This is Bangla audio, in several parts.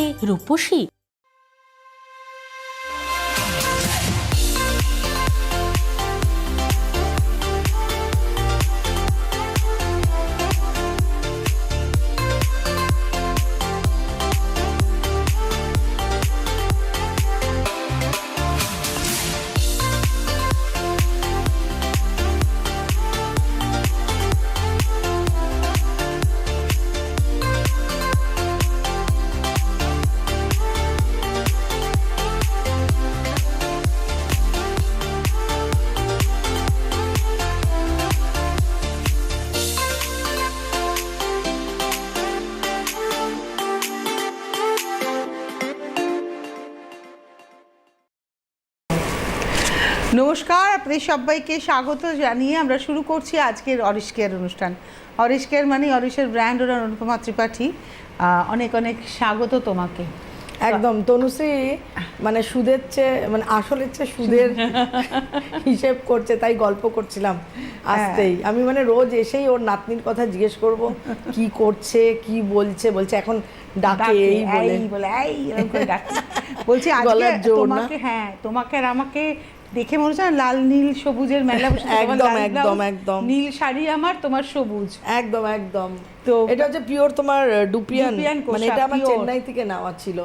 ফোনে রূপসী? আপনাদের সবাইকে স্বাগত জানিয়ে আমরা শুরু করছি আজকের অরিশ কেয়ার অনুষ্ঠান। অরিশ কেয়ার মানে অরিশের ব্র্যান্ড ওরা অনুপমা ত্রিপাঠী। অনেক অনেক স্বাগত তোমাকে। একদম তনুশ্রী মানে সুদের চেয়ে মানে আসলের চেয়ে সুদের হিসেব করছে তাই গল্প করছিলাম আসতেই আমি মানে রোজ এসেই ওর নাতনির কথা জিজ্ঞেস করব কি করছে কি বলছে বলছে এখন ডাকে এই বলে। এই এই। বলছি আজকে? তোমাকে হ্যাঁ তোমাকে আর আমাকে দেখে মনে হচ্ছে লাল নীল সবুজের মেলা একদম, একদম, একদম। নীল শাড়ি আমার তোমার সবুজ। একদম একদম। তো- এটা হচ্ছে পিওর তোমার ডুপিয়ান মানে এটা আমার চেন্নাই থেকে নেওয়া ছিল।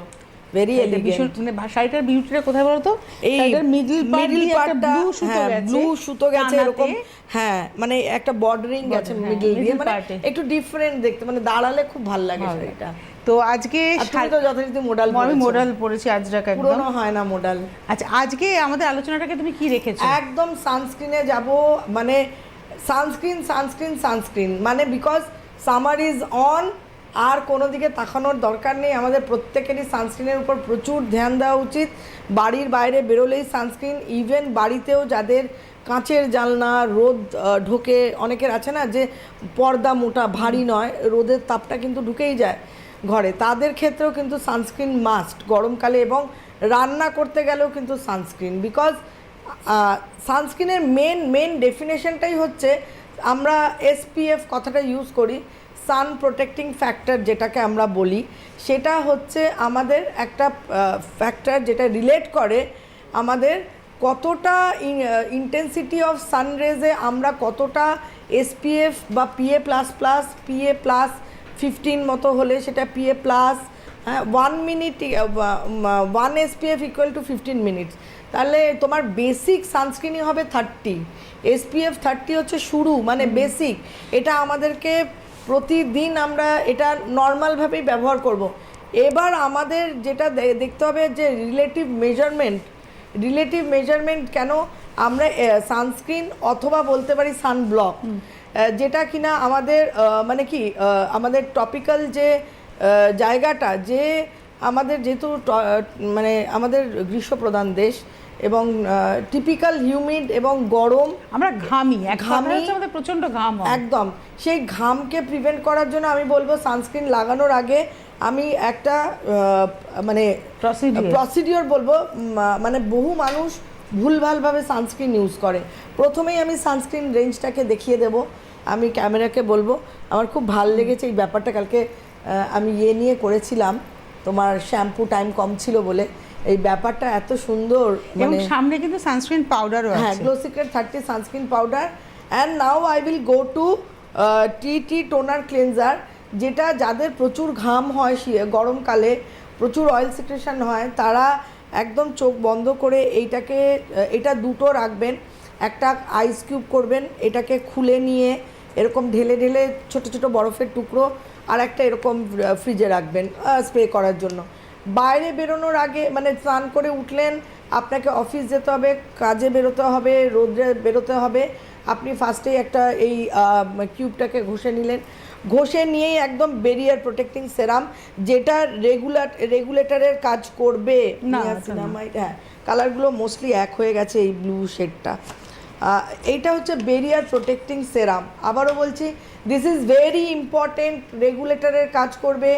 ভেরি এলিগেন্ট মানে শাড়িটার বিউটিটা কোথায় বলো তো এই মিডল মিডল পার্টটা ব্লু সুতো গেছে ব্লু সুতো গেছে এরকম। হ্যাঁ মানে একটা বর্ডারিং গেছে Border, হ্যাঁ, মিডল দিয়ে। মানে একটু ডিফারেন্ট দেখতে মানে দাঁড়ালে খুব ভালো লাগে। শাড়িটা। তো আজকে আর তুমি তো যথারীতি মোডাল আমি মোডাল পরেছি আজরাক একদম। পুরনো হয় না মোডাল আচ্ছা আজকে আমাদের আলোচনাটাকে তুমি কি রেখেছো? একদম সানস্ক্রিনে যাব মানে সানস্ক্রিন সানস্ক্রিন সানস্ক্রিন মানে বিকজ সামার ইজ অন আর কোনো দিকে তাকানোর দরকার নেই। আমাদের প্রত্যেকেরই সানস্ক্রিনের উপর প্রচুর ধ্যান দেওয়া উচিত। বাড়ির বাইরে বেরোলেই সানস্ক্রিন ইভেন বাড়িতেও যাদের কাঁচের জানলা রোদ ঢোকে অনেকের আছে না যে পর্দা মোটা ভারী নয় রোদের তাপটা কিন্তু ঢুকেই যায়। ঘরে। তাদের ক্ষেত্রেও কিন্তু সানস্ক্রিন মাস্ট গরমকালে এবং রান্না করতে গেলেও কিন্তু সানস্ক্রিন বিকজ সানস্ক্রিনের মেন মেন ডেফিনেশনটাই হচ্ছে আমরা এসপিএফ কথাটা ইউজ করি সান প্রোটেক্টিং ফ্যাক্টর যেটাকে আমরা বলি। সেটা হচ্ছে আমাদের একটা ফ্যাক্টর যেটা রিলেট করে আমাদের কতটা ইন্টেন্সিটি অফ সানরেজে আমরা কতটা এসপিএফ বা PA plus plus PA plus fifteen মতো হলে সেটা পিএ প্লাস হ্যাঁ one minute one SPF equal to fifteen minutes তাহলে তোমার বেসিক সানস্ক্রিনই হবে থার্টি এসপিএফ থার্টি হচ্ছে শুরু মানে বেসিক এটা আমাদেরকে প্রতিদিন আমরা এটা নর্মালভাবেই ব্যবহার করব। এবার আমাদের যেটা দেখতে হবে যে রিলেটিভ মেজারমেন্ট রিলেটিভ মেজারমেন্ট কেন আমরা সানস্ক্রিন অথবা বলতে পারি সানব্লক যেটা কিনা আমাদের মানে কি আমাদের টপিক্যাল যে জায়গাটা যে আমাদের যেহেতু মানে আমাদের গ্রীষ্মপ্রধান দেশ এবং টিপিক্যাল হিউমিড এবং গরম আমরা ঘামি ঘামি। আমাদের প্রচণ্ড ঘাম একদম সেই ঘামকে প্রিভেন্ট করার জন্য আমি বলব সানস্ক্রিন লাগানোর আগে আমি একটা মানে. প্রসিডিওর বলব মানে বহু মানুষ ভুলভালভাবে সানস্ক্রিন ইউজ করে। প্রথমেই আমি সানস্ক্রিন রেঞ্জটাকে দেখিয়ে দেব। আমি ক্যামেরাকে বলব। আমার খুব ভালো লেগেছে এই ব্যাপারটা। কালকে আমি ইয়ে নিয়ে করেছিলাম। তোমার শ্যাম্পু টাইম কম ছিল বলে। এই ব্যাপারটা এত সুন্দর মানে সামনে কিন্তু সানস্ক্রিন পাউডারও হ্যাঁ আছে। Glow secret thirty sunscreen powder and now I will go to T T toner cleanser যেটা যাদের প্রচুর ঘাম হয় গরমকালে প্রচুর অয়েল সিক্রেশন হয় তারা একদম চোখ বন্ধ করে এইটাকে, এটা দুটো রাখবেন। একটা আইস কিউব করবেন, এটাকে খুলে নিয়ে এরকম ঢেলে ঢেলে ছোট ছোট বরফের টুকরো, আর একটা এরকম ফ্রিজে রাখবেন স্প্রে করার জন্য। বাইরে বেরোনোর আগে মানে স্নান করে উঠলেন, আপনাকে অফিস যেতে হবে, কাজে বেরোতে হবে রোদ্রে বেরোতে হবে। আপনি ফার্স্টেই একটা, এই কিউবটাকে ঘষে নিলেন। ঘষে নিয়েই একদম বেরিয়ার প্রোটেক্টিং সেরাম যেটা রেগুলার রেগুলেটরের কাজ করবে সিনেমায়। হ্যাঁ কালারগুলো মোস্টলি এক হয়ে গেছে এই ব্লু শেডটা এইটা হচ্ছে বেরিয়ার প্রোটেক্টিং সেরাম আবারও বলছি দিস ইজ ভেরি ইম্পর্টেন্ট রেগুলেটরের কাজ করবে।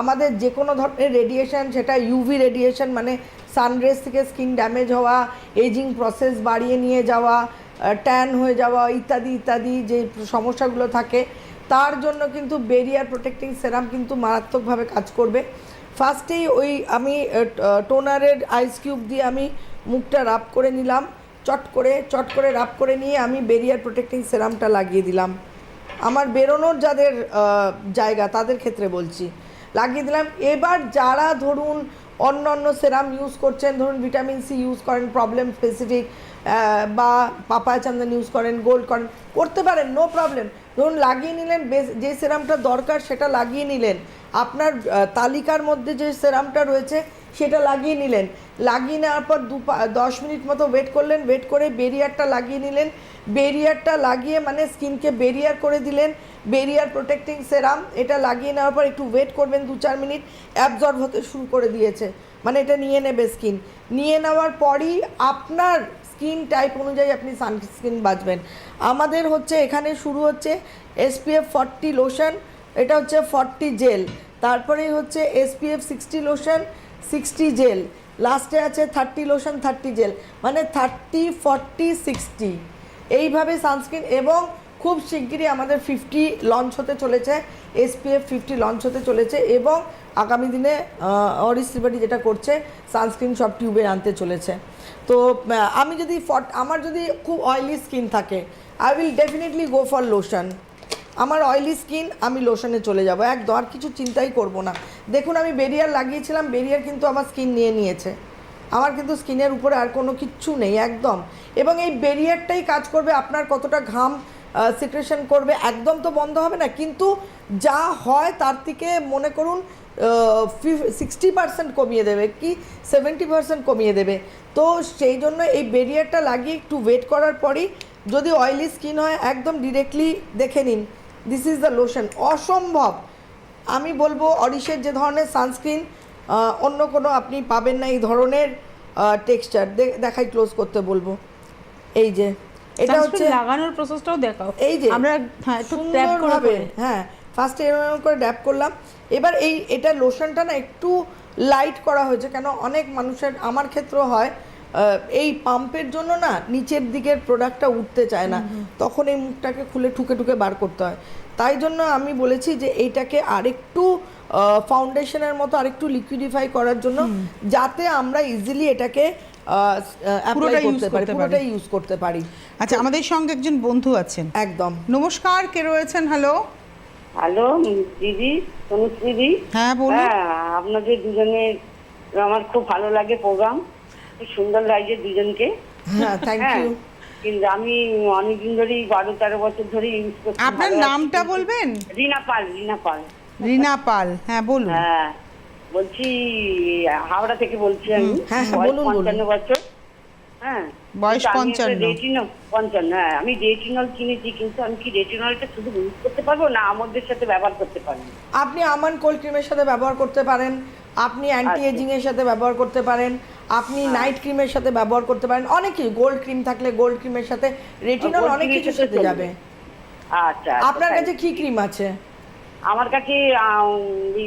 আমাদের যে কোনো ধরনের রেডিয়েশন সেটা ইউভি রেডিয়েশন মানে সানরেজ থেকে স্কিন ড্যামেজ হওয়া এজিং প্রসেস বাড়িয়ে নিয়ে যাওয়া ট্যান হয়ে যাওয়া ইত্যাদি ইত্যাদি যে সমস্যাগুলো থাকে তার জন্য কিন্তু বেরিয়ার প্রোটেক্টিং সেরাম কিন্তু মারাত্মকভাবে কাজ করবে। ফার্স্টেই ওই আমি টোনারের আইস কিউব দিয়ে আমি মুখটা রাব করে নিলাম। চট করে চট করে রাব করে নিয়ে আমি বেরিয়ার প্রোটেক্টিং সেরামটা লাগিয়ে দিলাম। আমার বেরোনোর যাদের জায়গা, তাদের ক্ষেত্রে বলছি। লাগিয়ে দিলাম। এবার যারা ধরুন অন্য অন্য সেরাম ইউজ করছেন, ধরুন ভিটামিন সি ইউজ করেন প্রবলেম স্পেসিফিক বা পাপায় চন্দন ইউজ করেন গোল্ড করেন, করতে পারেন নো প্রবলেম ধরুন লাগিয়ে নিলেন, বেশ- যে সেরামটা দরকার সেটা লাগিয়ে নিলেন। আপনার তালিকার মধ্যে যে সেরামটা রয়েছে সেটা লাগিয়ে নিলেন। লাগিয়ে নেওয়ার পর দু দশ মিনিট মতো ওয়েট করলেন ওয়েট করে বেরিয়ারটা লাগিয়ে নিলেন। বেরিয়ারটা লাগিয়ে মানে স্কিনকে বেরিয়ার করে দিলেন বেরিয়ার প্রোটেক্টিং সেরাম এটা লাগিয়ে নেওয়ার পর একটু ওয়েট করবেন দু চার মিনিট অ্যাবজর্ব হতে শুরু করে দিয়েছে। মানে এটা নিয়ে নেবে স্কিন নিয়ে নেওয়ার পরই আপনার স্কিন টাইপ অনুযায়ী আপনি সানস্ক্রিন বাঁচবেন আমাদের হচ্ছে এখানে শুরু হচ্ছে এসপিএফ ফর্টি লোশন, এটা হচ্ছে ফর্টি জেল। তারপরেই হচ্ছে SPF sixty lotion, sixty gel. লাস্টে আছে থার্টি লোশন, থার্টি জেল। মানে থার্টি, ফর্টি, সিক্সটি। এইভাবে সানস্ক্রিন এবং খুব শিগগিরই আমাদের ফিফটি লঞ্চ হতে চলেছে, এসপিএফ ফিফটি লঞ্চ হতে চলেছে এবং আগামী দিনে অরিস যেটা করছে, সানস্ক্রিন সব টিউবে আনতে চলেছে। তো আমি যদি ফট, আমার যদি খুব অয়েলি স্কিন থাকে I will definitely go for lotion আমার অয়েলি স্কিন আমি লোশনে চলে যাব। একদম, আর কিছু চিন্তাই করব না। দেখুন, আমি বেরিয়ার লাগিয়েছিলাম বেরিয়ার কিন্তু আমার স্কিন নিয়ে নিয়েছে। আমার কিন্তু স্কিনের উপরে আর কোনো কিচ্ছু নেই, একদম। এবং এই বেরিয়ারটাই কাজ করবে আপনার কতটা ঘাম সিক্রেশন করবে। একদম তো বন্ধ হবে না, কিন্তু যা হয় তার থেকে মনে করুন সিক্সটি পার্সেন্ট কমিয়ে দেবে কি? সেভেন্টি পার্সেন্ট কমিয়ে দেবে। তো সেই জন্য এই বেরিয়ারটা লাগিয়ে একটু ওয়েট করার পরই যদি অয়েলি স্কিন হয়, একদম ডিরেক্টলি দেখে নিন। দিস ইজ দ্য লোশন অসম্ভব। আমি বলব অরিশের যে ধরনের সানস্ক্রিন অন্য কোনো আপনি পাবেন না এই ধরনের টেক্সচার দেখাই ক্লোজ করতে বলব। এই যে। এটা হচ্ছে লাগানোর প্রসেসটাও দেখাও। এই যে আমরা হ্যাঁ একটু ট্যাপ করে হ্যাঁ ফার্স্টে এরকম করে ড্যাপ করলাম। এবার এই এটা লোশনটা না একটু লাইট করা হয়েছে কেন অনেক মানুষের আমার ক্ষেত্রেও হয় এই পাম্পের জন্য না নিচের দিকের প্রোডাক্টটা উঠতে চায় না। তখন এই মুখটাকে খুলে ঠুকে ঠুকে বার করতে হয়। তাই জন্য আমি বলেছি যে এইটাকে আরেকটু ফাউন্ডেশনের মতো আরেকটু লিকুইডিফাই করার জন্য যাতে আমরা ইজিলি এটাকে পুরোটা use করতে পারি করতে পারি। পুরোটাই ইউজ করতে পারি। আচ্ছা আমাদের সঙ্গে একজন বন্ধু আছেন। একদম। নমস্কার কে রয়েছেন? হ্যালো হ্যালো দিদি তনুজ দিদি হ্যাঁ বলুন। হ্যাঁ আপনাদের দুজনের আমার খুব ভালো লাগে প্রোগ্রাম খুব সুন্দর লাগছে দুজনকে। হ্যাঁ থ্যাংক ইউ কিন্তু আমি অনেকদিন ধরেই বারো তেরো বছর ধরে ইউজ করছি। আপনার নামটা বলবেন? রিনা পাল রিনা পাল। রিনা পাল। হ্যাঁ বলুন। হ্যাঁ বলছি হাওড়া থেকে বলছি আমি। হ্যাঁ, হ্যাঁ। পঞ্চান্ন বছর। হ্যাঁ বয়স 55 রেটিনল পঞ্চান্ন। হ্যাঁ আমি রেটিনল কিনেছি কিন্তু আমি কি রেটিনলটা শুধু ইউজ করতে পারব না আমাদের সাথে ব্যবহার করতে পারব? আপনি আমান কোল্ড ক্রিমের সাথে ব্যবহার করতে পারেন আপনি অ্যান্টি আচ্ছা। এজিং এর সাথে ব্যবহার করতে পারেন আপনি নাইট ক্রিমের সাথে ব্যবহার করতে পারেন অনেকই গোল্ড ক্রিম থাকলে গোল্ড ক্রিমের সাথে রেটিনল অনেক কিছুর সাথে যাবে। আচ্ছা আপনার আচ্ছা, কাছে কি ক্রিম আছে? আমার কাছে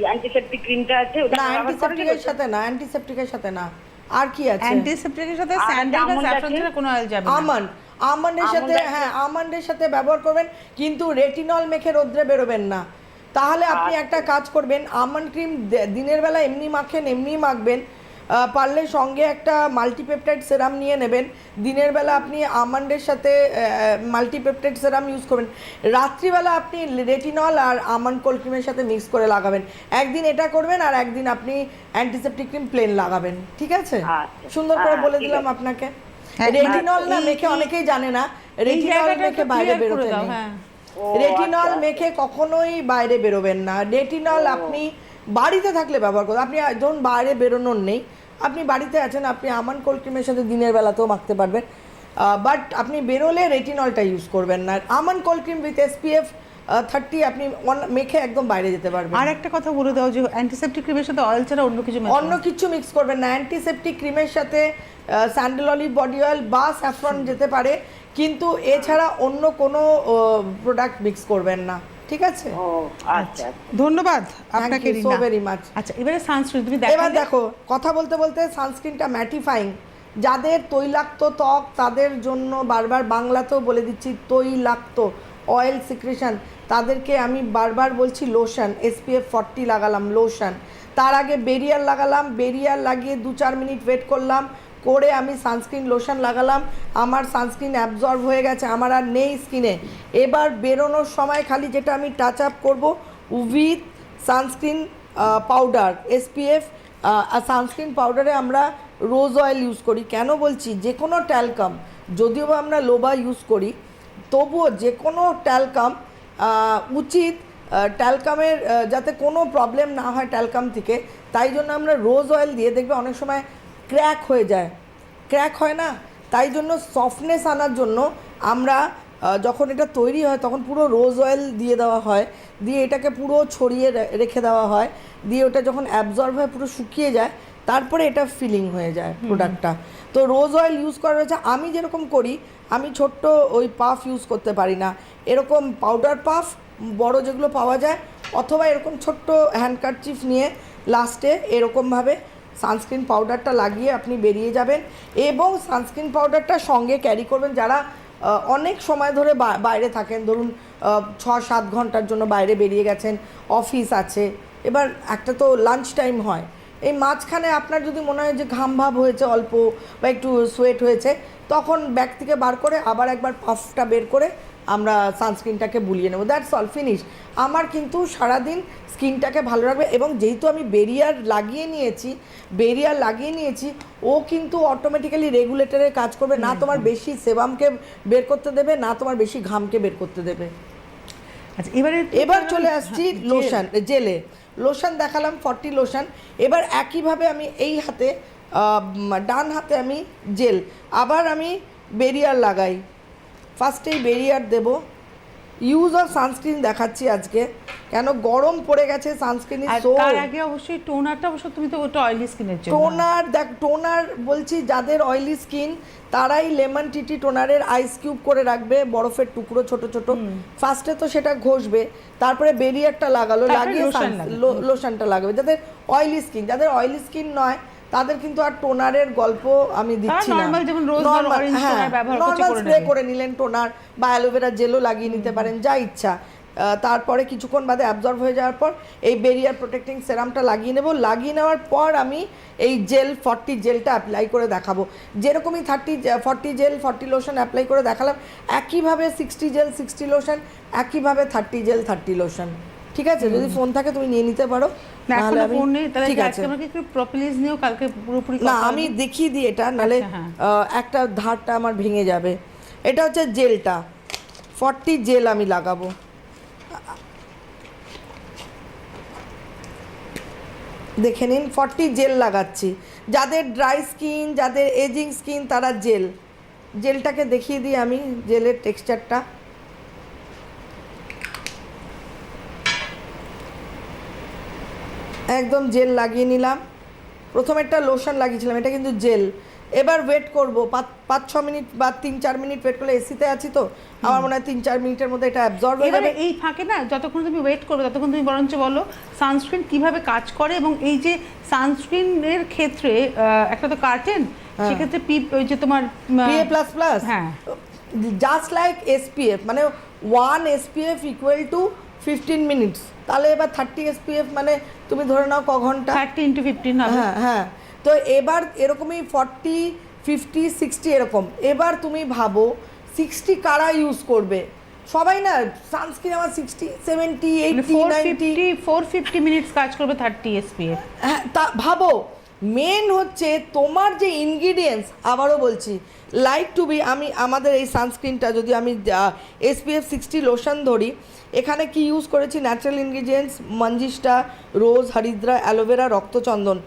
অ্যান্টিসেপটিক ক্রিমটা আছে ওটা না অ্যান্টিসেপ্টিকের? সাথে না অ্যান্টিসেপ্টিকের সাথে না আর কি আছে অ্যান্টিসেপ্টিকের সাথে স্যান্ডেল বা স্যাফরন ছাড়া কোনো অয়েল যাবে না আমন্ড আমন্ডের সাথে হ্যাঁ আমন্ডের সাথে ব্যবহার করবেন কিন্তু রেটিনল মেখে রোদ্রে বেরোবেন না তাহলে আপনি। একটা কাজ করবেন আমন্ড ক্রিম দিনের বেলা এমনি মাখেন এমনি মাখবেন পারলে সঙ্গে একটা মাল্টিপেপটাইড সেরাম নিয়ে নেবেন। দিনের বেলা আপনি আমন্ডের সাথে মাল্টিপেপটাইড সেরাম ইউজ করবেন। রাত্রিবেলা আপনি রেটিনল আর আমন্ড কোল্ড ক্রিমের সাথে মিক্স করে লাগাবেন। একদিন এটা করবেন আর একদিন আপনি অ্যান্টিসেপ্টিক ক্রিম প্লেন লাগাবেন। ঠিক আছে? আচ্ছা। সুন্দর করে হ্যাঁ, বলে দিলাম আপনাকে। হ্যাঁ, রেটিনল না মেখে অনেকেই জানে না। রেটিনল মেখে বাইরে বেরোতে নেই। হ্যাঁ। রেটিনল আচ্ছা, মেখে কখনোই বাইরে বেরোবেন না। রেটিনল আপনি বাড়িতে থাকলে ব্যবহার করুন। আপনি ধরুন বাইরে বেরোনোর নেই। আপনি বাড়িতে আছেন আপনি আমান কোল্ড ক্রিমের সাথে দিনের বেলাতেও মাখতে পারবেন। বাট আপনি বেরোলে রেটিনলটা ইউজ করবেন না। আমান cold cream with SPF thirty আপনি মেখে একদম বাইরে যেতে পারবেন। আর একটা কথা বলে দাও যে অ্যান্টিসেপ্টিক ক্রিমের সাথে অয়েল ছাড়া অন্য কিছু অন্য কিছু মিক্স করবেন না। অ্যান্টিসেপটিক ক্রিমের সাথে স্যান্ডেল অলিভ বডি অয়েল বা স্যাফরন যেতে পারে কিন্তু এছাড়া অন্য কোনো প্রোডাক্ট মিক্স করবেন না। ঠিক আছে? ও আচ্ছা। ধন্যবাদ আপনাকে রিনা। very much. আচ্ছা এবারে সানস্ক্রিন তুমি এবার দেখো দেখো কথা বলতে বলতে সানস্ক্রিনটা ম্যাটিফাইং যাদের তৈলাক্ত ত্বক তাদের জন্য বারবার বাংলাতেও বলে দিচ্ছি তৈলাক্ত অয়েল সিক্রেশন তাদেরকে আমি বারবার বলছি লোশন এসপিএফ ফর্টি লাগালাম লোশন তার আগে বেরিয়ার লাগালাম বেরিয়ার লাগিয়ে দু চার মিনিট ওয়েট করলাম। করে আমি সানস্ক্রিন লোশন লাগালাম, আমার সানস্ক্রিন অ্যাবজর্ব হয়ে গেছে, আমার আর নেই স্কিনে এবার বেরোনোর সময় খালি যেটা আমি টাচ আপ করব with sunscreen powder SPF sunscreen পাউডারে আমরা রোজ অয়েল ইউজ করি। কেন বলছি? যে কোনো ট্যালকাম যদিও বা আমরা লোবা ইউজ করি, তবুও যে কোনো ট্যালকাম উচিত ট্যালকামের যাতে কোনো প্রবলেম না হয় ট্যালকাম থেকে, তাই জন্য আমরা রোজ অয়েল দিয়ে দেখবে অনেক সময় ক্র্যাক হয়ে যায়। ক্র্যাক হয় না তাই জন্য সফটনেস আনার জন্য আমরা যখন এটা তৈরি হয় তখন পুরো রোজ অয়েল দিয়ে দেওয়া হয় দিয়ে এটাকে পুরো ছড়িয়ে রেখে দেওয়া হয় দিয়ে ওটা যখন অ্যাবজর্ব হয় পুরো শুকিয়ে যায় তারপরে এটা ফিলিং হয়ে যায় প্রোডাক্টটা তো রোজ অয়েল ইউজ করা রয়েছে আমি যেরকম করি আমি ছোট্ট ওই পাফ ইউজ করতে পারি না। এরকম পাউডার পাফ বড় যেগুলো পাওয়া যায় অথবা এরকম ছোট্ট হ্যান্ডকারচিফ নিয়ে লাস্টে এরকমভাবে সানস্ক্রিন পাউডারটা লাগিয়ে আপনি বেরিয়ে যাবেন এবং সানস্ক্রিন পাউডারটা সঙ্গে ক্যারি করবেন যারা অনেক সময় ধরে বাইরে থাকেন। ধরুন ছ সাত ঘণ্টার জন্য বাইরে বেরিয়ে গেছেন, অফিস আছে, এবার একটা তো লাঞ্চ টাইম হয়। এই মাঝখানে আপনার যদি মনে হয় যে ঘাম ভাব হয়েছে অল্প বা একটু সোয়েট হয়েছে, তখন ব্যাগ থেকে বার করে আবার একবার পাফটা বের করে আমরা সানস্ক্রিনটাকে বুলিয়ে নেব দ্যাটস অল ফিনিশ আমার কিন্তু সারাদিন স্কিনটাকে ভালো রাখবে এবং যেহেতু আমি বেরিয়ার লাগিয়ে নিয়েছি বেরিয়ার লাগিয়ে নিয়েছি ও কিন্তু অটোমেটিক্যালি রেগুলেটরের কাজ করবে না তোমার বেশি সেবামকে বের করতে দেবে না তোমার বেশি ঘামকে বের করতে দেবে। আচ্ছা এবারে এবার চলে আসছি হ্যাঁ, লোশন জেলে। লোশন দেখালাম ফর্টি লোশন এবার একইভাবে আমি এই হাতে ডান হাতে আমি জেল। আবার আমি বেরিয়ার লাগাই। ফার্স্টেই বেরিয়ার দেব। ইউজ অফ সানস্ক্রিন দেখাচ্ছি আজকে। কেন গরম পড়ে গেছে সানস্ক্রিন তার আগে অবশ্যই টোনারটা অবশ্য তুমি তো ওটা অয়েলি স্কিনের জন্য। টোনার দেখ টোনার বলছি যাদের অয়েলি স্কিন তারাই লেমন টিটি টোনারের আইস কিউব করে রাখবে বরফের টুকরো ছোট ছোট। ফার্স্টে তো সেটা ঘষবে তারপরে বেরিয়ারটা লাগালো লাগিয়ে লোশনটা লাগবে। যাদের অয়েলি স্কিন যাদের অয়েলি স্কিন নয় তাদের কিন্তু আর টোনারের গল্প আমি দিচ্ছি না। যেমন ব্যবহার নর্মাল স্প্রে করে নিলেন টোনার বা অ্যালোভেরা জেলও লাগিয়ে নিতে পারেন যা ইচ্ছা। তারপরে কিছুক্ষণ বাদে অ্যাবজর্ব হয়ে যাওয়ার পর এই বেরিয়ার প্রোটেক্টিং সেরামটা লাগিয়ে নেব। লাগিয়ে নেওয়ার পর আমি এই জেল ফর্টি জেলটা অ্যাপ্লাই করে দেখাবো। যেরকমই thirty forty gel forty lotion apply করে দেখালাম একইভাবে সিক্সটি জেল সিক্সটি লোশন একইভাবে থার্টি জেল থার্টি লোশন ঠিক আছে যদি ফোন থাকে তুমি নিয়ে নিতে পারো। ঠিক আছে। কালকে পুরোপুরি না আমি দেখিয়ে দিই এটা নাহলে আচ্ছা, হ্যাঁ। একটা ধারটা আমার ভেঙে যাবে। এটা হচ্ছে জেলটা। ফর্টি জেল আমি লাগাবো। দেখে নিন ফর্টি জেল লাগাচ্ছি। যাদের ড্রাই স্কিন যাদের এজিং স্কিন তারা জেল। জেলটাকে দেখিয়ে দিই আমি জেলের টেক্সচারটা একদম জেল লাগিয়ে নিলাম। প্রথমে একটা লোশন লাগিয়েছিলাম এটা কিন্তু জেল। এবার ওয়েট করব পাঁচ পাঁচ ছ মিনিট বা তিন চার মিনিট ওয়েট করলে এসিতে আছি তো। আমার মনে হয় তিন চার মিনিটের মধ্যে এটা অ্যাবজর্ব হয়ে যাবে। এই ফাঁকে না যতক্ষণ তুমি ওয়েট করবে ততক্ষণ তুমি বরঞ্চ বলো সানস্ক্রিন কীভাবে কাজ করে এবং এই যে সানস্ক্রিনের ক্ষেত্রে একটা তো কার্টেন সেক্ষেত্রে পি ওই যে তোমার পিএ প্লাস প্লাস হ্যাঁ। জাস্ট লাইক এসপিএফ মানে one SPF equal to fifteen minutes তাহলে এবার থার্টি এসপিএফ মানে তুমি ধরে নাও ক ঘণ্টা? থার্টি ইন্টু ফিফটিন হ্যাঁ হ্যাঁ। তো এবার এরকমই ফর্টি ফিফটি সিক্সটি এরকম। এবার তুমি ভাবো সিক্সটি কারা ইউজ করবে? সবাই না সানস্ক্রিন আমার sixty seventy eighty ninety four fifty minutes কাজ করবে থার্টি এসপিএফ হ্যাঁ তা ভাবো। মেন হচ্ছে তোমার যে ইনগ্রিডিয়েন্টস আবারও বলছি লাইক টু বি আমি আমাদের এই সানস্ক্রিনটা যদি আমি এসপিএফ সিক্সটি লোশন ধরি এখানে কি ইউজ করেছি? ন্যাচারাল ইনগ্রিডিয়েন্টস মঞ্জিষ্টা রোজ হরিদ্রা অ্যালোভেরা রক্তচন্দন।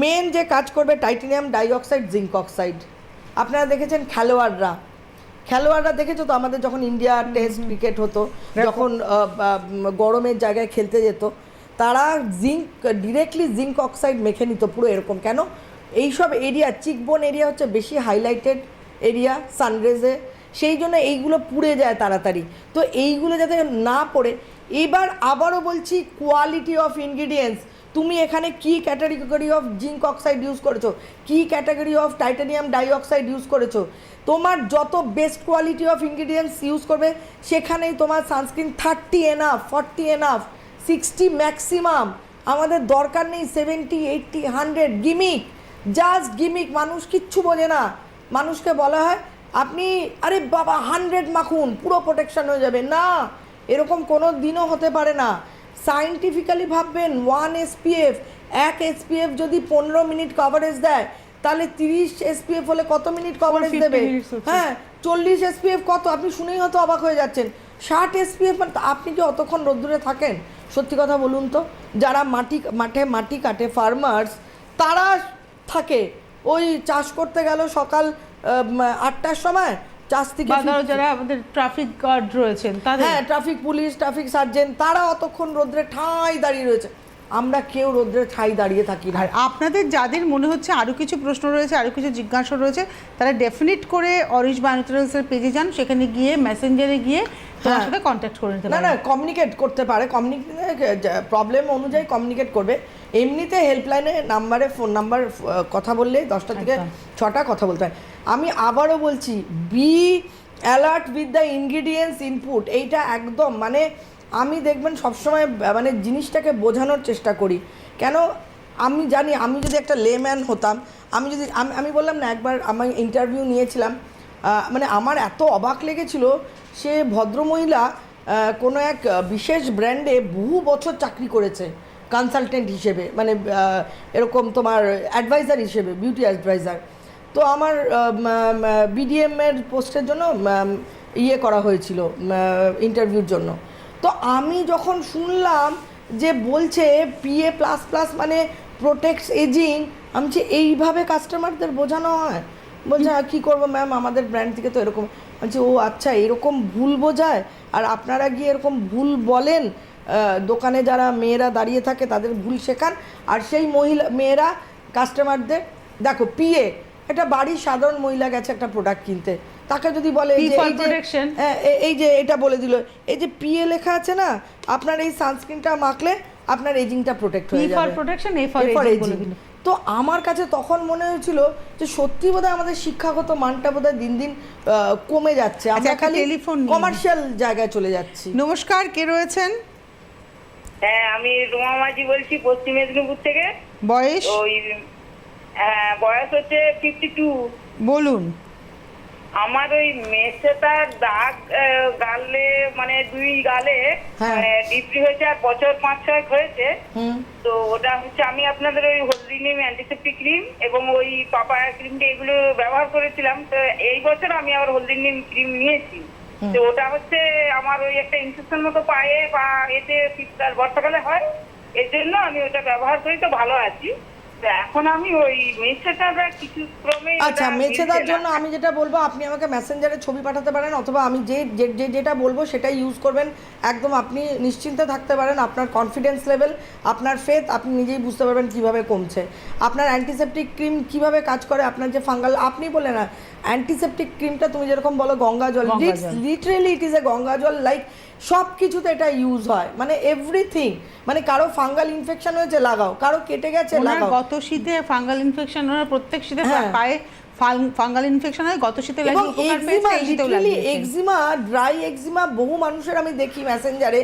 মেন যে কাজ করবে টাইটেনিয়াম ডাইঅক্সাইড জিঙ্ক অক্সাইড আপনারা দেখেছেন খেলোয়াড়রা। খেলোয়াড়রা দেখেছ তো? আমাদের যখন ইন্ডিয়া টেস্ট ক্রিকেট হতো যখন গরমের জায়গায় খেলতে যেত তারা জিঙ্ক ডিরেক্টলি জিঙ্ক অক্সাইড মেখে নিত পুরো এরকম। কেন? এইসব এরিয়া চিকবোন এরিয়া হচ্ছে বেশি হাইলাইটেড এরিয়া সানরেজে সেই জন্য এইগুলো পুড়ে যায় তাড়াতাড়ি। তো এইগুলো যাতে না পড়ে, এবার আবারও বলছি কোয়ালিটি অফ ইনগ্রিডিয়েন্টস তুমি এখানে কি category of zinc oxide use করেছ? কি category of titanium dioxide use করেছ? তোমার যত best quality of ingredients use করবে, সেখানেই তোমার sunscreen thirty enough forty enough sixty maximum আমাদের দরকার নেই seventy eighty hundred gimmick just gimmick মানুষ কিচ্ছু বোঝে না। মানুষকে বলা হয় আপনি আরে বাবা হান্ড্রেড মাখুন পুরো প্রোটেকশন হয়ে যাবে। না এরকম কোনো দিনও হতে পারে না। সায়েন্টিফিক্যালি ভাববেন ওয়ান এসপিএফ এক এসপিএফ যদি পনেরো মিনিট কভারেজ দেয় তাহলে তিরিশ এসপিএফ হলে কত মিনিট কভারেজ 50 দেবে। হ্যাঁ চল্লিশ এসপিএফ কত? আপনি শুনেই হয়তো অবাক হয়ে যাচ্ছেন। ষাট এসপিএফ মানে আপনি কি অতক্ষণ রোদ্দুরে থাকেন? সত্যি কথা বলুন তো যারা মাটি মাঠে মাটি কাটে ফার্মার্স তারা থাকে। ওই চাষ করতে গেল সকাল আটটার সময় চাষ থেকে। যারা আমাদের ট্রাফিক গার্ড রয়েছেন তাদের। হ্যাঁ ট্রাফিক পুলিশ ট্রাফিক সার্জেন্ট তারা অতক্ষণ রোদ্রে ঠাঁই দাঁড়িয়ে রয়েছে। আমরা কেউ রোদ্রে ঠাঁই দাঁড়িয়ে থাকি না। আর আপনাদের যাদের মনে হচ্ছে আরও কিছু প্রশ্ন রয়েছে আরও কিছু জিজ্ঞাসা রয়েছে তারা ডেফিনেট করে অরিশ বায়োটেরিয়ালসের পেজে যান সেখানে গিয়ে মেসেঞ্জারে গিয়ে তোমার হ্যাঁ। সাথে কন্ট্যাক্ট করে নিতে না না কমিউনিকেট করতে পারে। কমিউনিকেট প্রবলেম অনুযায়ী কমিউনিকেট করবে। এমনিতে হেল্পলাইনে নাম্বারে ফোন নাম্বার কথা বললে দশটা থেকে ছটা কথা বলতে হয়। আমি আবারও বলছি be alert with the ingredients input এইটা একদম মানে আমি দেখবেন সবসময় মানে জিনিসটাকে বোঝানোর চেষ্টা করি। কেন? আমি জানি আমি যদি একটা লেম্যান হতাম আমি যদি আমি আমি বললাম না একবার আমি ইন্টারভিউ নিয়েছিলাম মানে আমার এত অবাক লেগেছিল সে ভদ্রমহিলা কোনো এক বিশেষ ব্র্যান্ডে বহু বছর চাকরি করেছে কনসালটেন্ট হিসেবে মানে এরকম তোমার অ্যাডভাইজার হিসেবে বিউটি অ্যাডভাইজার তো আমার বিডিএম এর পোস্টের জন্য ইয়ে করা হয়েছিল ইন্টারভিউর জন্য। তো আমি যখন শুনলাম যে বলছে পিএ প্লাস প্লাস মানে প্রোটেক্টস এজিং আমি যে এইভাবে কাস্টমারদের বোঝানো হয়? বলছে "হ্যাঁ, কী করব ম্যাম আমাদের ব্র্যান্ড থেকে তো এরকম বলছে ও আচ্ছা এরকম ভুল বোঝায়? আর আপনারা গিয়ে এরকম ভুল বলেন দোকানে যারা মেয়েরা দাঁড়িয়ে থাকে তাদের ভুল শেখান। আর সেই মহিলা মেয়েরা কাস্টমারদের দেখো পিএ একটা বাড়ির সাধারণ মহিলা গেছে একটা প্রোডাক্ট কিনতে। তাকে যদি বলে এই যে হ্যাঁ, এই যে এটা বলে দিল। এই যে পিএ লেখা আছে না আপনার এই সানস্ক্রিনটা মাখলে আপনার এজিংটা প্রোটেক্ট হয়ে ফর যাবে। প্রোটেকশন এ ফর এজিং তো আমার কাছে তখন মনে হয়েছিল যে সত্যি বোধহয় আমাদের শিক্ষাগত মানটা বোধহয় দিন দিন আহ, কমে যাচ্ছে। আমরা আচ্ছা, একটা খালি টেলিফোন কমার্শিয়াল জায়গায় চলে যাচ্ছি। নমস্কার কে রয়েছেন? হ্যাঁ আমি রোমা মাঝি বলছি পশ্চিম মেদিনীপুর থেকে। বয়স? ওই হ্যাঁ, বয়স হচ্ছে ফিফটি টু বলুন। আমার ওই মেসেটার দাগ গালে মানে দুই গালে হ্যাঁ। মানে ডিপ্রি হয়েছে আর বছর পাঁচ ছয় হয়েছে। তো ওটা হচ্ছে আমি আপনাদের ওই হোলডিনিম অ্যান্টিসেপ্টিক ক্রিম এবং ওই পাপায়া ক্রিমটা এগুলো ব্যবহার করেছিলাম। তো এই বছর আমি আবার হোলডিনিম ক্রিম নিয়েছি। তো ওটা হচ্ছে আমার ওই একটা ইনফেকশন মতো পায়ে বা এতে শীতকাল বর্ষাকালে হয়। এর জন্য আমি ওটা ব্যবহার করি তো ভালো আছি। তো এখন আমি ওই মেসেটাটা কিছু আচ্ছা মেছেদার জন্য আমি যেটা বলব আপনি আমাকে মেসেঞ্জারে ছবি পাঠাতে পারেন অথবা আমি যে যে- যেটা বলব সেটাই ইউজ করবেন। একদম আপনি নিশ্চিন্তে থাকতে পারেন আপনার কনফিডেন্স লেভেল আপনার ফেথ আপনি নিজেই বুঝতে পারবেন কীভাবে কমছে। আপনার অ্যান্টিসেপটিক ক্রিম কীভাবে কাজ করে আপনার যে ফাঙ্গাল আপনি বলে না অ্যান্টিসেপটিক ক্রিমটা তুমি যেরকম বলো গঙ্গা জল। Literally it is a Ganga jal like সব কিছুতে এটা ইউজ হয়। মানে এভরিথিং মানে কারও ফাঙ্গাল ইনফেকশন হয়েছে লাগাও। কারও কেটে গেছে লাগাও। গত শীতে ফাঙ্গাল ইনফেকশন ওনার প্রত্যেক শীতে হ্যাঁ। ফাঙ্গাল ইনফেকশন হয় গত শীতে এবং উপকার পেয়েছে এক্সিমা এই শীতেও এক্সিমা ড্রাই এক্সিমা বহু মানুষের আমি দেখি মেসেঞ্জারে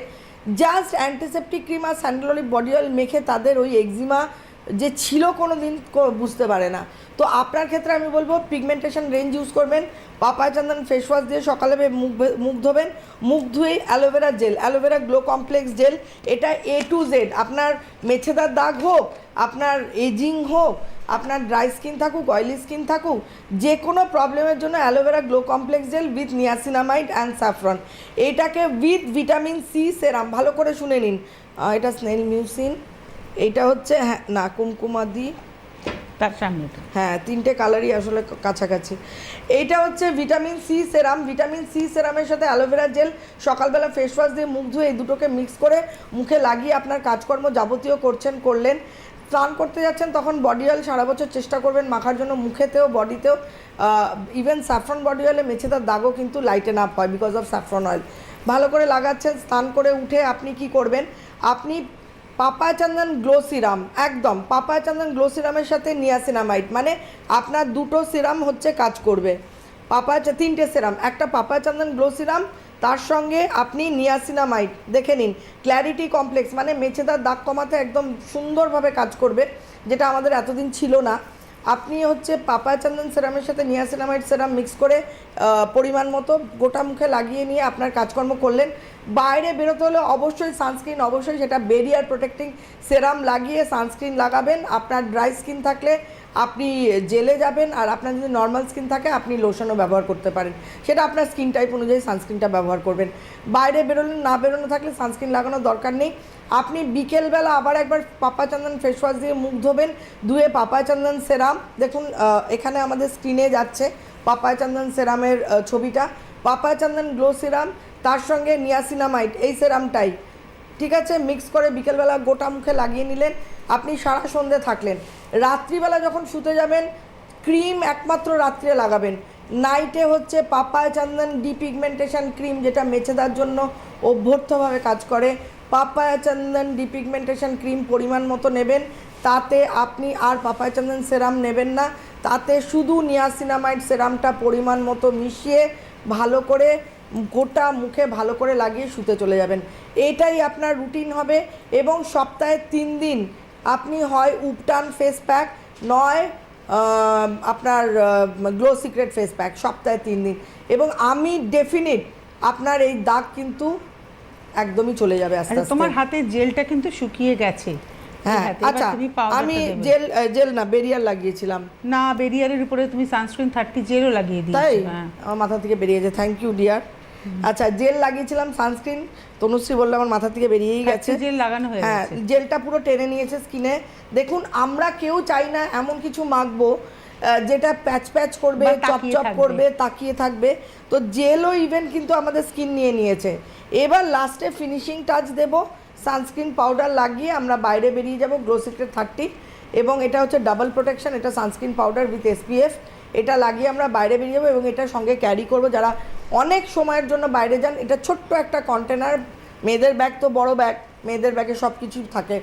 জাস্ট অ্যান্টিসেপ্টিক ক্রিম আর স্যান্ডেল বডি অয়েল মেখে তাদের ওই এক্সিমা যে ছিল কোনো দিন বুঝতে পারে না। তো আপনার ক্ষেত্রে আমি বলব পিগমেন্টেশন রেঞ্জ ইউজ করবেন পাপায় চন্দন ফেস ওয়াশ দিয়ে সকালে মুখ মুখ ধোবেন, মুখ ধুয়ে aloe vera gel, aloe vera glow complex gel, এটা এ টু জেড আপনার মেছেদার দাগ হোক, আপনার এজিং হোক, আপনার ড্রাই স্কিন থাকুক অয়েলি স্কিন থাকুক যে কোনো প্রবলেমের জন্য aloe vera glow complex gel with niacinamide and saffron এইটাকে উইথ ভিটামিন সি সেরাম ভালো করে শুনে নিন। এটা স্নেল মিউসিন এইটা হচ্ছে হ্যাঁ না কুমকুমাদি তার সামনে হ্যাঁ তিনটে কালারই আসলে কাছাকাছি। এইটা হচ্ছে vitamin C serum. Vitamin C সেরামের সাথে অ্যালোভেরা জেল সকালবেলা ফেস ওয়াশ দিয়ে মুখ ধুয়ে এই দুটোকে মিক্স করে মুখে লাগিয়ে আপনার কাজকর্ম যাবতীয় করছেন করলেন স্নান করতে যাচ্ছেন তখন বডি অয়েল সারা বছর চেষ্টা করবেন মাখার জন্য মুখেতেও বডিতেও ইভেন স্যাফ্রন বডি অয়েলে মেছেদার দাগও কিন্তু লাইটেন আপ হয় বিকজ অফ স্যাফ্রন অয়েল ভালো করে লাগাচ্ছেন স্নান করে উঠে আপনি কি করবেন? আপনি পাপায় চন্দন গ্লো সিরাম একদম পাপা চন্দন গ্লো সিরামের সাথে নিয়াসিনামাইট মানে আপনার দুটো সিরাম হচ্ছে কাজ করবে। পাপা তিনটে সিরাম, একটা পাপা চন্দন গ্লো সিরাম তার সঙ্গে আপনি নিয়াসিনামাইট দেখে নিন ক্ল্যারিটি কমপ্লেক্স মানে মেছেদার দাগ কমাতে একদম সুন্দরভাবে কাজ করবে, যেটা আমাদের এতদিন ছিল না। আপনি হচ্ছে পাপায়া চন্দন সেরামের সাথে নিয়াসিনামাইড সেরাম মিক্স করে পরিমাণ মতো গোটা মুখে লাগিয়ে নিয়ে আপনার কাজকর্ম করলেন। বাইরে বেরোতে হলে অবশ্যই সানস্ক্রিন, অবশ্যই সেটা বেরিয়ার প্রোটেক্টিং সেরাম লাগিয়ে সানস্ক্রিন লাগাবেন। আপনার ড্রাই স্কিন থাকলে আপনি জেলে যাবেন আর আপনার যদি নর্মাল স্কিন থাকে, আপনি লোশনও ব্যবহার করতে পারেন। সেটা আপনার স্কিন টাইপ অনুযায়ী সানস্ক্রিনটা ব্যবহার করবেন। বাইরে বেরোলেন, না বেরোনো থাকলে সানস্ক্রিন লাগানোর দরকার নেই। আপনি বিকেলবেলা আবার একবার পাপা চন্দন ফেস ওয়াশ দিয়ে মুখ ধোবেন, ধুয়ে পাপা চন্দন সেরাম দেখুন এখানে আমাদের স্ক্রিনে যাচ্ছে পাপায়া চন্দন সেরামের ছবিটা। পাপায়া চন্দন গ্লো সিরাম তার সঙ্গে নিয়াসিনামাইট এই সেরামটাই ঠিক আছে মিক্স করে বিকেলবেলা গোটা মুখে লাগিয়ে নিলেন। আপনি সারা সন্ধে থাকলেন। রাত্রিবেলা যখন শুতে যাবেন ক্রিম একমাত্র রাত্রে লাগাবেন। নাইটে হচ্ছে পাপায়া চন্দন ডিপিগমেন্টেশন ক্রিম যেটা মেছেদার জন্য অভ্যর্থভাবে কাজ করে। পাপায়া চন্দন ডিপিগমেন্টেশন ক্রিম পরিমাণ মতো নেবেন। তাতে আপনি আর পাপায়া চন্দন সেরাম নেবেন না। তাতে শুধু নিয়াসিনামাইড সেরামটা পরিমাণ মতো মিশিয়ে ভালো করে, গোটা মুখে ভালো করে লাগিয়ে শুতে চলে যাবেন। এটাই আপনার রুটিন হবে এবং সপ্তাহে তিন দিন আপনি হয় উপটান ফেস প্যাক নয় আপনার গ্লো সিক্রেট ফেস প্যাক সপ্তাহে তিন দিন। এবং আমি ডেফিনিট আপনার এই দাগ কিন্তু একদমই চলে যাবে আস্তে আচ্ছা, তোমার হাতে জেলটা কিন্তু শুকিয়ে গেছে। হ্যাঁ আচ্ছা আমি জেল জেল না বেরিয়ার লাগিয়েছিলাম। না বেরিয়ারের উপরে তুমি সানস্ক্রিন থার্টি জেলও লাগিয়ে তাই? দিয়েছ হ্যাঁ। আমার মাথা থেকে বেরিয়েছে থ্যাংক ইউ ডিয়ার আচ্ছা জেল লাগিয়েছিলাম সানস্ক্রিন তনুশ্রী বলল আমার মাথা থেকে বেরিয়েই গেছে। জেল লাগানো হয়ে হ্যাঁ জেলটা পুরো টেনে নিয়েছে স্কিনে দেখুন আমরা কেউ চাই না এমন কিছু মাখবো যেটা প্যাচ প্যাচ করবে চপচপ থাকবে। করবে তাকিয়ে থাকবে। তো জেলও ইভেন কিন্তু আমাদের স্কিন নিয়ে নিয়েছে। এবার লাস্টে ফিনিশিং টাচ দেব। সানস্ক্রিন পাউডার লাগিয়ে আমরা বাইরে বেরিয়ে যাব গ্লো সিক্রেট থার্টি এবং এটা হচ্ছে ডাবল প্রোটেকশন এটা সানস্ক্রিন পাউডার উইথ এসপিএফ এটা লাগিয়ে আমরা বাইরে বেরিয়ে যাব এবং এটার সঙ্গে ক্যারি করব। যারা অনেক সময়ের জন্য বাইরে যান এটা ছোট্ট একটা কন্টেনার মেয়েদের ব্যাগ তো বড় ব্যাগ মেয়েদের ব্যাগে সব কিছু থাকে।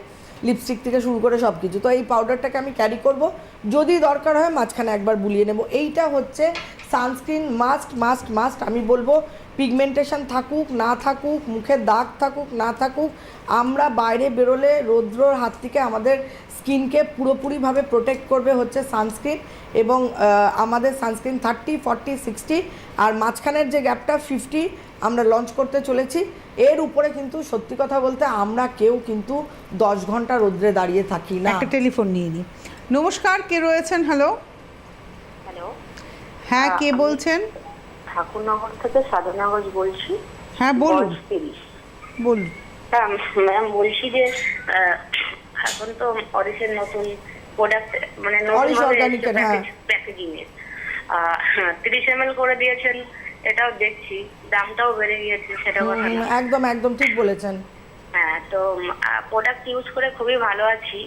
লিপস্টিক থেকে শুরু করে সব কিছু তো এই পাউডারটাকে আমি ক্যারি করব। যদি দরকার হয় মাঝখানে একবার বুলিয়ে নেব। এইটা হচ্ছে সানস্ক্রিন মাস্ট মাস্ট মাস্ট আমি বলব পিগমেন্টেশন থাকুক, না থাকুক, মুখে দাগ থাকুক, না থাকুক, আমরা বাইরে বেরোলে রৌদ্রর হাত থেকে আমাদের স্কিনকে পুরোপুরিভাবে প্রোটেক্ট করবে হচ্ছে সানস্ক্রিন এবং আমাদের সানস্ক্রিন থার্টি ফর্টি সিক্সটি আর মাঝখানের যে গ্যাপটা ফিফটি আমরা লঞ্চ করতে চলেছি। এর উপরে কিন্তু সত্যি কথা বলতে আমরা কেউ কিন্তু দশ ঘণ্টা রোদ্রে দাঁড়িয়ে থাকি না। একটা টেলিফোন নিয়ে নিই নমস্কার কে রয়েছেন? হ্যালো হ্যালো হ্যাঁ কে বলছেন? ঠাকুরনগর থেকে সাধনা ঘোষ বলছি। হ্যাঁ বলুন। তিরিশ। বলুন। হ্যাঁ ম্যাম বলছি যে আহ, এখন তো অরিসের নতুন প্রোডাক্ট মানে Oris Organic এর, হ্যাঁ। প্যাকেজিং এর। তিরিশ এম করে দিয়েছেন। এটাও দেখছি দামটাও বেড়ে গিয়েছে সেটা কথা না। একদম একদম ঠিক বলেছেন। হ্যাঁ তো প্রোডাক্ট ইউজ করে খুবই ভালো আছি।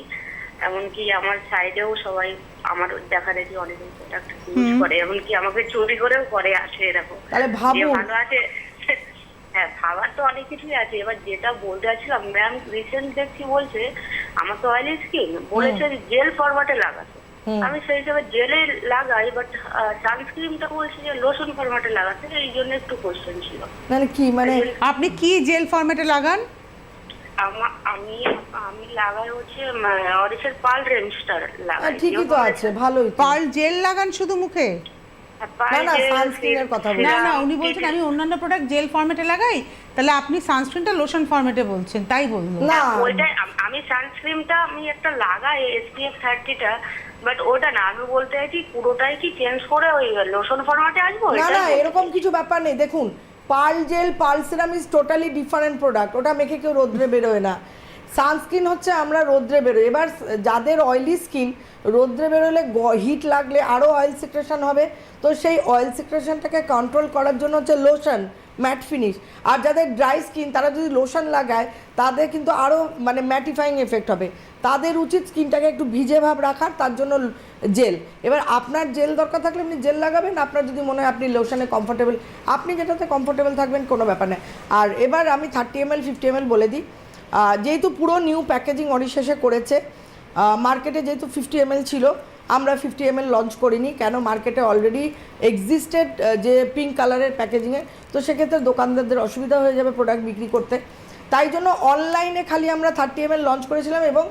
এমনকি আমার সাইডেও সবাই আমার দেখা দেখি অনেকে প্রোডাক্ট ইউজ করে এমনকি আমাকে চুরি করেও করে আসে এরকম। তাহলে যে ভাবুন। ভালো আছে হ্যাঁ ভাবার তো অনেক কিছুই আছে। এবার যেটা বলতে চাচ্ছিলাম ম্যাম রিসেন্ট দেখছি বলছে আমার তো অয়েলি স্কিন বলেছে জেল ফরম্যাটে লাগাতে। আমি সেই হিসাবে জেলে লাগাই বাট সানস্ক্রিনটা বলছি যে লোশন ফরম্যাটে লাগাতে এই জন্য একটু কোশ্চেন ছিল। মানে কি মানে আপনি কি জেল ফরম্যাটে লাগান? আমি আমি লাগাই হচ্ছে অরিসের পাল রেমস্টার লাগাই। ঠিকই তো আছে ভালোই তো। জেল লাগান শুধু মুখে? না, না, কথা বলছি। না না উনি বলছেন আমি অন্যান্য প্রোডাক্ট জেল ফরম্যাটে লাগাই তাহলে আপনি সানস্ক্রিনটা লোশন ফরম্যাটে বলছেন তাই বলব না। ওইটাই আমি সানস্ক্রিনটা আমি একটা লাগাই এসপিএফ থার্টিটা বাট ওটা না আমি বলতে চাইছি পুরোটাই কি চেঞ্জ করে ওই লোশন ফরম্যাটে আসব? না না এরকম কিছু ব্যাপার নেই। দেখুন pearl gel pearl serum is totally different product ওটা মেখে কেউ রোদ্রে বেরোয় না। সানস্ক্রিন হচ্ছে আমরা রোদ্রে বেরোই। এবার যাদের অয়েলি স্কিন রোদ্রে বেরোলে হিট লাগলে আরও অয়েল সিক্রেশন হবে। তো সেই অয়েল সিক্রেশনটাকে কন্ট্রোল করার জন্য হচ্ছে লোশন ম্যাট ফিনিশ আর যাদের ড্রাই স্কিন তারা যদি লোশন লাগায়, তাদের কিন্তু আরও মানে ম্যাটিফাইং এফেক্ট হবে। তাদের উচিত স্কিনটাকে একটু ভিজে ভাব রাখার, তার জন্য জেল এবার আপনার জেল দরকার থাকলে আপনি জেল লাগাবেন, আপনার যদি মনে হয় আপনি লোশনে কমফোর্টেবল আপনি যেটাতে কমফোর্টেবল থাকবেন কোনো ব্যাপার নেই আর এবার আমি thirty M L fifty M L বলে দিই। যেহেতু পুরো নিউ প্যাকেজিং অরিশেষে করেছে মার্কেটে যেহেতু ফিফটি এম ছিল আমরা ফিফটি এম লঞ্চ করিনি, কেন মার্কেটে অলরেডি এক্সিস্টেড যে পিঙ্ক কালারের প্যাকেজিংয়ে তো সেক্ষেত্রে দোকানদারদের অসুবিধা হয়ে যাবে প্রোডাক্ট বিক্রি করতে। তাই জন্য অনলাইনে খালি আমরা থার্টি এম লঞ্চ করেছিলাম এবং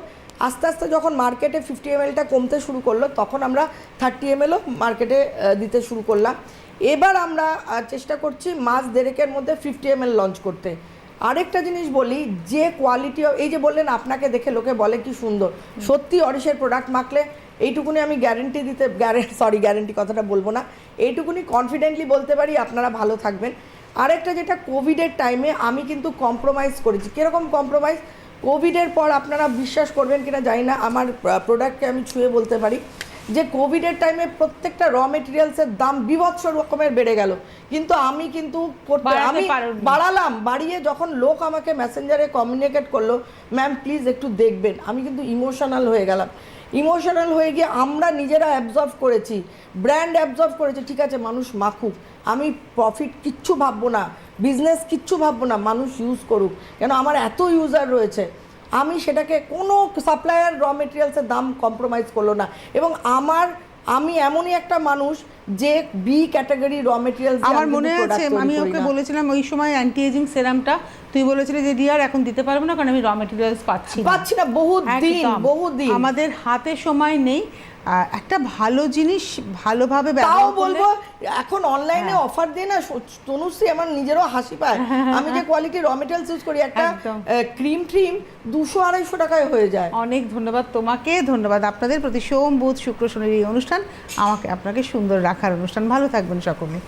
আস্তে আস্তে যখন মার্কেটে ফিফটি এমএলটা কমতে শুরু করল, তখন আমরা থার্টি এমএলও মার্কেটে দিতে শুরু করলাম। এবার আমরা চেষ্টা করছি মাস দেড়েকের মধ্যে ফিফটি এমএল লঞ্চ করতে। আরেকটা জিনিস বলি, যে কোয়ালিটি এই যে বললেন, আপনাকে দেখে লোকে বলে কি সুন্দর। সত্যি অরিশের প্রোডাক্ট মাখলে এইটুকুনি আমি গ্যারেন্টি দিতে সরি গ্যারেন্টি কথাটা বলব না। এইটুকুনি কনফিডেন্টলি বলতে পারি আপনারা ভালো থাকবেন। আরেকটা যেটা কোভিডের টাইমে আমি কিন্তু কম্প্রোমাইজ করেছি। কীরকম কম্প্রোমাইজ কোভিডের পর আপনারা বিশ্বাস করবেন কিনা জানি না আমার প্রোডাক্টকে আমি ছুঁয়ে বলতে পারি। যে কোভিডের টাইমে প্রত্যেকটা র মেটেরিয়ালসের দাম বিভৎস রকমের বেড়ে গেল। কিন্তু আমি কিন্তু করতে আমি বাড়ালাম বাড়িয়ে যখন লোক আমাকে মেসেঞ্জারে কমিউনিকেট করল ম্যাম প্লিজ একটু দেখবেন। আমি কিন্তু ইমোশনাল হয়ে গেলাম। ইমোশনাল হয়ে গিয়ে আমরা নিজেরা অ্যাবজর্ভ করেছি ব্র্যান্ড অ্যাবজর্ভ করেছে, ঠিক আছে, মানুষ মাখুক। আমি প্রফিট কিচ্ছু ভাববো না বিজনেস কিচ্ছু ভাববো না, মানুষ ইউজ করুক। কেন আমার এত ইউজার রয়েছে, আমি সেটাকে কোনো সাপ্লায়ার র মেটেরিয়ালসের দাম কম্প্রোমাইজ করল না। এবং আমার, আমি এমনই একটা মানুষ যে বি ক্যাটাগরি র মেটেরিয়ালস আমার মনে আছে আমি ওকে বলেছিলাম ওই সময় অ্যান্টি এজিং সেরামটা তুই বলেছিলি যে ডিয়ার এখন দিতে পারব না কারণ আমি র মেটেরিয়ালস পাচ্ছি না। পাচ্ছি না বহু দিন বহু দিন। আমাদের হাতে সময় নেই। একটা ভালো জিনিস ভালোভাবে তাও বলব এখন অনলাইনে অফার দিয়ে না তনুশ্রী আমার নিজেরও হাসি পায়। আমি যে কোয়ালিটি র মেটেরিয়ালস ইউজ করি একটা ক্রিম ট্রিম দুশো আড়াইশো টাকায় হয়ে যায়। অনেক ধন্যবাদ তোমাকে ধন্যবাদ আপনাদের। প্রতি সোম বুধ শুক্র শনির এই অনুষ্ঠান আমাকে আপনাকে সুন্দর রাখার অনুষ্ঠান। ভালো থাকবেন সকলে।